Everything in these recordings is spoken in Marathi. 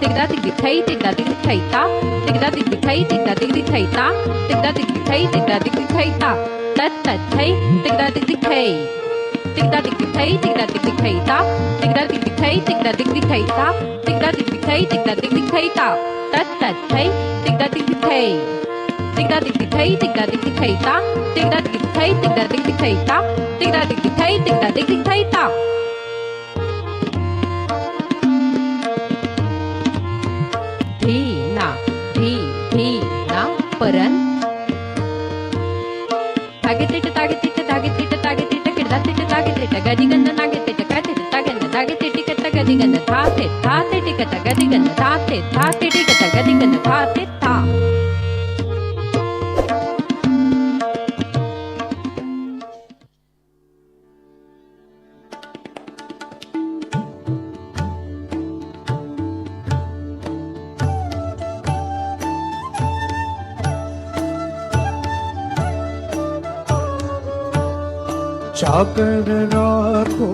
Tigda tigdi tay, tigda tigdi tay ta. Tigda tigdi tay, tigda tigdi tay ta. Tigda tigdi tay, tigda tigdi tay ta. Tat tat tay, tigda tigdi tay. Tigda tigdi tay, tigda tigdi tay ta. Tigda tigdi tay, tigda tigdi tay ta. Tigda tigdi tay, tigda tigdi tay ta. Tat tat tay, tigda tigdi tay. Tigda tigdi tay, tigda tigdi tay ta. Tigda tigdi tay, tigda tigdi tay ta. Tigda tigdi tay, tigda धी धीना परन तागे तिट तागे तिट तागे तिट तागे तिट किडदा तिट तागे तिट गदी गंध नागे तिट का तिट तागंध तागे तिट कत गदी गंध था ते था ते टिकत गदी गंध था ते था ते टिकत गदी गंध था ते था. चाकर राखो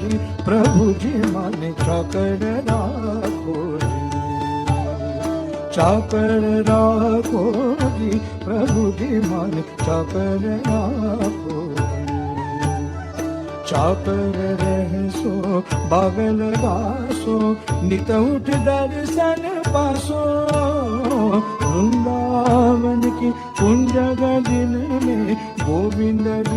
जी प्रभु जी माने चाकर राखो जी चाकर राखो जी प्रभु जी माने चाकर राखो जी चाकर रहसो बागल दासो नित उठ दर्शन पासो वृंदावन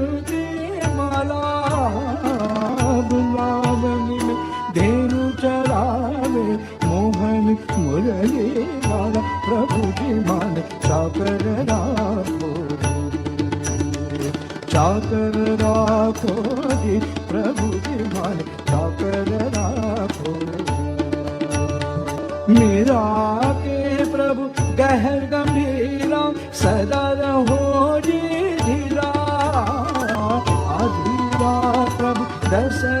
ਚਾਕਰ ਰਾਖੋ ਜੀ ਪ੍ਰਭੂ ਜੀ ਮਨ ਚਾਕਰ ਰਾਖੋ। ਮੇਰਾ ਕੇ ਪ੍ਰਭੂ ਗਹਿਰ ਗੰਭੀਰਾ, ਸਦਾ ਰਹੋ ਜੀ ਧੀਰਾ। ਆਧੀਰਾ ਪ੍ਰਭੂ ਦਰਸ਼ਨ